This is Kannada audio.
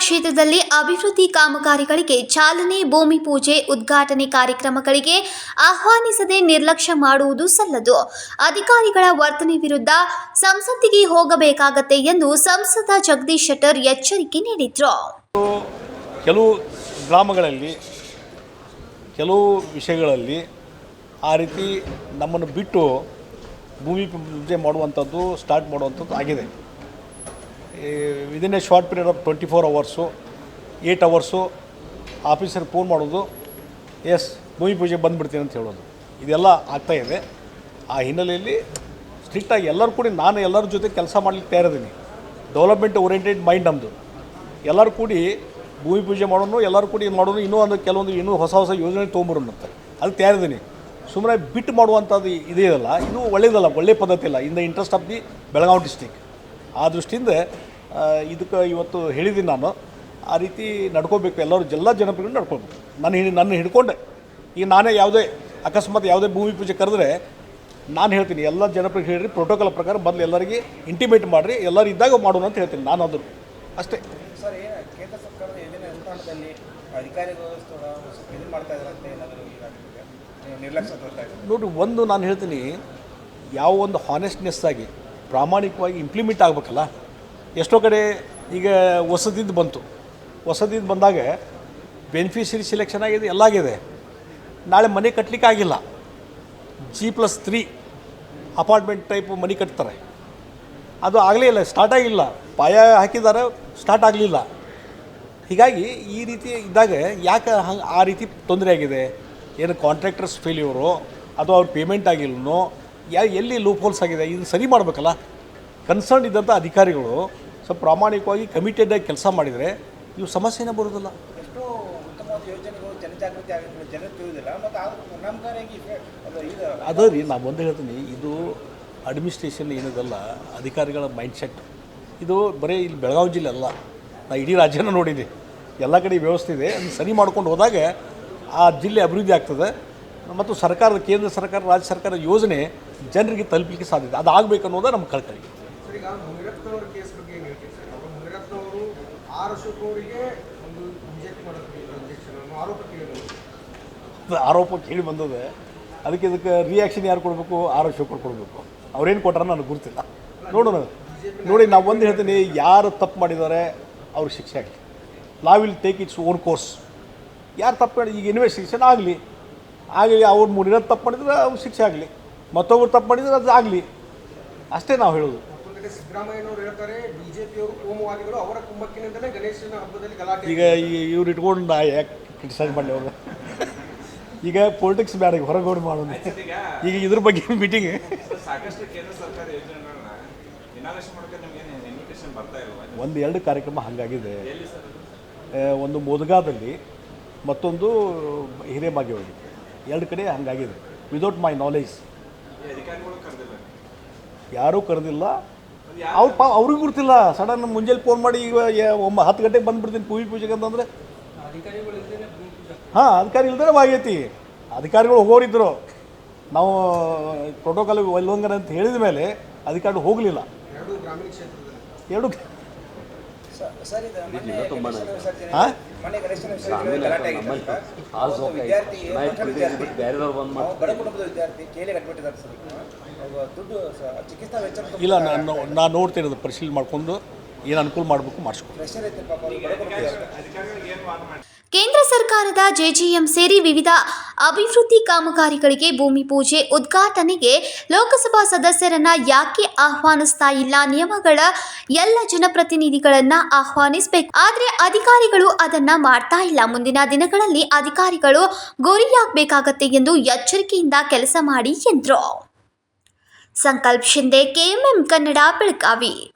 ಕ್ಷೇತ್ರದಲ್ಲಿ ಅಭಿವೃದ್ಧಿ ಕಾಮಗಾರಿಗಳಿಗೆ ಚಾಲನೆ, ಭೂಮಿ ಪೂಜೆ, ಉದ್ಘಾಟನೆ ಕಾರ್ಯಕ್ರಮಗಳಿಗೆ ಆಹ್ವಾನಿಸದೆ ನಿರ್ಲಕ್ಷ್ಯ ಮಾಡುವುದು ಸಲ್ಲದು. ಅಧಿಕಾರಿಗಳ ವರ್ತನೆ ವಿರುದ್ಧ ಸಂಸತ್ತಿಗೆ ಹೋಗಬೇಕಾಗತ್ತೆ ಎಂದು ಸಂಸದ ಜಗದೀಶ್ ಶೆಟ್ಟರ್ ಎಚ್ಚರಿಕೆ ನೀಡಿದ್ರು. ಕೆಲವು ಗ್ರಾಮಗಳಲ್ಲಿ, ಕೆಲವು ವಿಷಯಗಳಲ್ಲಿ ಆ ರೀತಿ ನಮ್ಮನ್ನು ಬಿಟ್ಟು ಭೂಮಿ ಪೂಜೆ ಮಾಡುವಂಥದ್ದು, ಸ್ಟಾರ್ಟ್ ಮಾಡುವಂಥದ್ದು ಆಗಿದೆ. Within a short period of twenty four hours eight hours officer phone ಮಾಡೋದು ಎಸ್ ಭೂಮಿ ಪೂಜೆ ಬಂದುಬಿಡ್ತೀನಿ ಅಂತ ಹೇಳೋದು. ಇದೆಲ್ಲ ಆಗ್ತಾಯಿದೆ ಆ ಹಿನ್ನೆಲೆಯಲ್ಲಿ ಸ್ಟ್ರಿಕ್ಟಾಗಿ ಎಲ್ಲರೂ ಕೂಡಿ ನಾನು ಎಲ್ಲರ ಜೊತೆ ಕೆಲಸ ಮಾಡಲಿಕ್ಕೆ ತಯಾರಿದ್ದೀನಿ ಡೆವಲಪ್ಮೆಂಟ್ ಓರಿಯೆಂಟೆಡ್ ಮೈಂಡ್ ನಮ್ಮದು ಎಲ್ಲರೂ ಕೂಡಿ ಭೂಮಿ ಪೂಜೆ ಮಾಡೋನು, ಎಲ್ಲರೂ ಕೂಡಿ ಮಾಡೋನು, ಇನ್ನೂ ಒಂದು ಕೆಲವೊಂದು ಇನ್ನೂ ಹೊಸ ಹೊಸ ಯೋಜನೆ ತೊಗೊಂಬರೋಣ ಅಂತ ಅದು ತಯಾರಿದ್ದೀನಿ ಸುಮ್ಮನೆ ಬಿಟ್ಟು ಮಾಡುವಂಥದ್ದು ಇದೆಯಲ್ಲ ಇದು ಒಳ್ಳೆಯದಲ್ಲ ಒಳ್ಳೆಯ ಪದ್ಧತಿ ಇಲ್ಲ in the interest of the Belagavi district ಆ ದೃಷ್ಟಿಯಿಂದ ಇದಕ್ಕೆ ಇವತ್ತು ಹೇಳಿದ್ದೀನಿ ನಾನು. ಆ ರೀತಿ ನಡ್ಕೋಬೇಕು. ಎಲ್ಲರೂ ಎಲ್ಲ ಜನಪ್ರಿಯರು ನಡ್ಕೋಬೇಕು. ನಾನು ಹಿಡಿ ನನ್ನ ಹಿಡ್ಕೊಂಡೆ. ಈಗ ನಾನೇ ಯಾವುದೇ ಅಕಸ್ಮಾತ್ ಯಾವುದೇ ಭೂಮಿ ಪೂಜೆ ಕರೆದ್ರೆ ನಾನು ಹೇಳ್ತೀನಿ ಎಲ್ಲ ಜನಪ್ರಿಯ ಹೇಳಿರಿ ಪ್ರೋಟೋಕಾಲ್ ಪ್ರಕಾರ ಮೊದಲು ಎಲ್ಲರಿಗೆ ಇಂಟಿಮೇಟ್ ಮಾಡಿರಿ ಎಲ್ಲರೂ ಇದ್ದಾಗ ಮಾಡೋಣ ಅಂತ ಹೇಳ್ತೀನಿ ನಾನು ಅದು ಅಷ್ಟೇ. ಸರ್ ಕೇಂದ್ರ ಸರ್ಕಾರದ ಅಧಿಕಾರಿಗಳು ಇದು ಮಾಡ್ತಾ ನಿರ್ಲಕ್ಷ್ಯ ನೋಡಿರಿ ಒಂದು ನಾನು ಹೇಳ್ತೀನಿ ಯಾವ ಒಂದು ಹಾನೆಸ್ಟ್ನೆಸ್ ಆಗಿ ಪ್ರಾಮಾಣಿಕವಾಗಿ ಇಂಪ್ಲಿಮೆಂಟ್ ಆಗಬೇಕಲ್ಲ? ಎಷ್ಟೋ ಕಡೆ ಈಗ ಹೊಸದಿದ್ದು ಬಂತು. ಹೊಸದಿದ್ದು ಬಂದಾಗ ಬೆನಿಫಿಷರಿ ಸಿಲೆಕ್ಷನ್ ಆಗಿದೆ, ಎಲ್ಲ ಆಗಿದೆ. ನಾಳೆ ಮನೆ ಕಟ್ಟಲಿಕ್ಕೆ ಆಗಿಲ್ಲ. G plus three apartment type ಮನೆ ಕಟ್ತಾರೆ. ಅದು ಆಗಲೇ ಇಲ್ಲ ಸ್ಟಾರ್ಟ್ ಆಗಿಲ್ಲ. ಪಾಯ ಹಾಕಿದ್ದಾರೆ ಸ್ಟಾರ್ಟ್ ಆಗಲಿಲ್ಲ. ಹೀಗಾಗಿ ಈ ರೀತಿ ಇದ್ದಾಗ ಯಾಕೆ ಹಂಗೆ ಆ ರೀತಿ ತೊಂದರೆ ಆಗಿದೆ? ಏನು ಕಾಂಟ್ರಾಕ್ಟರ್ಸ್ ಫೇಲ್ಯೂರು ಅದು ಅವ್ರ ಪೇಮೆಂಟ್ ಆಗಿಲ್ಲನೋ ಯಾ ಎಲ್ಲಿ ಲೂಪ್ ಹೋಲ್ಸ್ ಆಗಿದೆ? ಇದು ಸರಿ ಮಾಡಬೇಕಲ್ಲ? ಕನ್ಸರ್ನ್ ಇದ್ದಂಥ ಅಧಿಕಾರಿಗಳು ಸ್ವಲ್ಪ ಪ್ರಾಮಾಣಿಕವಾಗಿ ಕಮಿಟೆಡ್ ಆಗಿ ಕೆಲಸ ಮಾಡಿದರೆ ಇವು ಸಮಸ್ಯೆನೇ ಬರೋದಿಲ್ಲ. ಅದ ರೀ ನಾನು ಒಂದು ಹೇಳ್ತೀನಿ. ಇದು ಅಡ್ಮಿನಿಸ್ಟ್ರೇಷನ್ ಏನದಲ್ಲ ಅಧಿಕಾರಿಗಳ ಮೈಂಡ್ಸೆಟ್ ಇದು ಬರೀ ಇಲ್ಲಿ ಬೆಳಗಾವಿ ಜಿಲ್ಲೆ ಅಲ್ಲ. ನಾ ಇಡೀ ರಾಜ್ಯನ ನೋಡಿದೆ. ಎಲ್ಲ ಕಡೆ ವ್ಯವಸ್ಥೆ ಇದೆ. ಅದನ್ನು ಸರಿ ಮಾಡ್ಕೊಂಡು ಹೋದಾಗ ಆ ಜಿಲ್ಲೆ ಅಭಿವೃದ್ಧಿ ಆಗ್ತದೆ. ಮತ್ತು ಸರ್ಕಾರದ ಕೇಂದ್ರ ಸರ್ಕಾರ ರಾಜ್ಯ ಸರ್ಕಾರದ ಯೋಜನೆ ಜನರಿಗೆ ತಲುಪಲಿಕ್ಕೆ ಸಾಧ್ಯತೆ. ಅದು ಆಗಬೇಕು ಅನ್ನೋದೇ ನಮ್ಮ ಕಳ್ಕಳಿ. ಆರೋಪ ಕೇಳಿ ಬಂದದೆ. ಅದಕ್ಕೆ ಇದಕ್ಕೆ ರಿಯಾಕ್ಷನ್ ಯಾರು ಕೊಡಬೇಕು? ಆರ್ ಶಿವಕುಮಾರ್ ಕೊಡಬೇಕು. ಅವ್ರೇನು ಕೊಟ್ಟಾರ ನನಗೆ ಗುರುತಿಲ್ಲ ನೋಡೋಣ. ನೋಡಿ ನಾವು ಒಂದು ಹೇಳ್ತೀನಿ ಯಾರು ತಪ್ಪು ಮಾಡಿದ್ದಾರೆ ಅವ್ರಿಗೆ ಶಿಕ್ಷೆ ಆಗಲಿ. Law will take its own course ಯಾರು ತಪ್ಪು ಮಾಡಿ ಈಗ ಇನ್ವೆಸ್ಟಿಗೇಷನ್ ಆಗಲಿ. ಆಗಲಿ ಅವ್ರು ಮೂರಿನ ತಪ್ಪು ಮಾಡಿದ್ರೆ ಅವ್ರು ಶಿಕ್ಷೆ ಆಗಲಿ. ಮತ್ತೊಬ್ರು ತಪ್ಪು ಮಾಡಿದ್ರೆ ಅದು ಆಗಲಿ. ಅಷ್ಟೇ ನಾವು ಹೇಳೋದು. ಸಿದ್ದರಾಮಯ್ಯನವರು ಹೇಳ್ತಾರೆ ಬಿಜೆಪಿಯವರು ಕೋಮುವಾದಿಗಳು ಅವರ ಕುಮ್ಮಕ್ಕಿನಿಂದಲೇ ಗಣೇಶನ ಹಬ್ಬದಲ್ಲಿ ಗಲಾಟೆ ಈಗ ಈ ಇವ್ರು ಇಟ್ಕೊಂಡು ನಾ ಯಾಕೆ ಕ್ರಿಟಿಸೈಸ್ ಮಾಡಲಿ ಅವರು ಈಗ ಪೊಲಿಟಿಕ್ಸ್ ಬೇಡ ಈಗ ಹೊರಗೋಡಿ ಮಾಡೋಣ. ಈಗ ಇದ್ರ ಬಗ್ಗೆ ಮೀಟಿಂಗ್ ಸಾಕಷ್ಟು ಕೇಂದ್ರ ಸರ್ಕಾರ ಯೋಜನೆಗಳನ್ನ ಇನಾಗ್ರೇಷನ್ ಮಾಡೋಕೆ ನಿಮ್ಗೆ ಇನ್ವಿಟೇಷನ್ ಬರ್ತಾ ಇಲ್ವಾ? ಒಂದು ಎರಡು ಕಾರ್ಯಕ್ರಮ ಹಾಗಾಗಿದೆ. ಒಂದು ಮೋದಗಾದಲ್ಲಿ ಮತ್ತೊಂದು ಹಿರೇಬಾಗೇವಾಡಿ ಎರಡು ಕಡೆ ಹಂಗಾಗಿದೆ. ವಿದೌಟ್ ಮೈ ನಾಲೆಜ್ ಯಾರೂ ಕರೆದಿಲ್ಲ. ಅವ್ರು ಪಾ ಅವ್ರಿಗೂ ಗೊತ್ತಿಲ್ಲ. ಸಡನ್ ಮುಂಜಾನೆ ಫೋನ್ ಮಾಡಿ ಈಗ ಒಮ್ಮ ಹತ್ತು ಗಂಟೆಗೆ ಬಂದುಬಿಡ್ತೀನಿ ಭೂಮಿ ಪೂಜೆಗೆ ಅಂತಂದರೆ. ಹಾಂ ಅಧಿಕಾರಿ ಇಲ್ದೇ ಆಗೈತಿ ಅಧಿಕಾರಿಗಳು ಹೋಗೋರಿದ್ದರು ನಾವು ಪ್ರೋಟೋಕಾಲ್ ಉಲ್ಲಂಘನೆ ಅಂತ ಹೇಳಿದ ಮೇಲೆ ಅಧಿಕಾರಿಗಳು ಹೋಗಲಿಲ್ಲ. ಎರಡು ಇಲ್ಲ ನಾನು ನಾನು ನೋಡ್ತೀನಿ ಅದು ಪರಿಶೀಲನೆ ಮಾಡ್ಕೊಂಡು. ಏನು ಅನುಕೂಲ ಮಾಡಬೇಕು ಮಾಡಿಸ್ಕೊಡ್ತೀವಿ ಕೇಂದ್ರ ಸರ್ಕಾರದ ಜೆಜಿಎಂ ಸೇರಿ ವಿವಿಧ ಅಭಿವೃದ್ಧಿ ಕಾಮಗಾರಿಗಳಿಗೆ ಭೂಮಿ ಪೂಜೆ, ಉದ್ಘಾಟನೆಗೆ ಲೋಕಸಭಾ ಸದಸ್ಯರನ್ನ ಯಾಕೆ ಆಹ್ವಾನಿಸ್ತಾ ಇಲ್ಲ? ನಿಯಮಗಳ ಎಲ್ಲ ಜನಪ್ರತಿನಿಧಿಗಳನ್ನ ಆಹ್ವಾನಿಸಬೇಕು. ಆದರೆ ಅಧಿಕಾರಿಗಳು ಅದನ್ನ ಮಾಡ್ತಾ ಇಲ್ಲ. ಮುಂದಿನ ದಿನಗಳಲ್ಲಿ ಅಧಿಕಾರಿಗಳು ಗುರಿಯಾಗಬೇಕಾಗತ್ತೆ ಎಂದು ಎಚ್ಚರಿಕೆಯಿಂದ ಕೆಲಸ ಮಾಡಿ ಎಂದರು. ಸಂಕಲ್ಪ್ ಶಿಂದೆ, ಕೆಎಂಎಂ ಕನ್ನಡ ಬೆಳಗಾವಿ.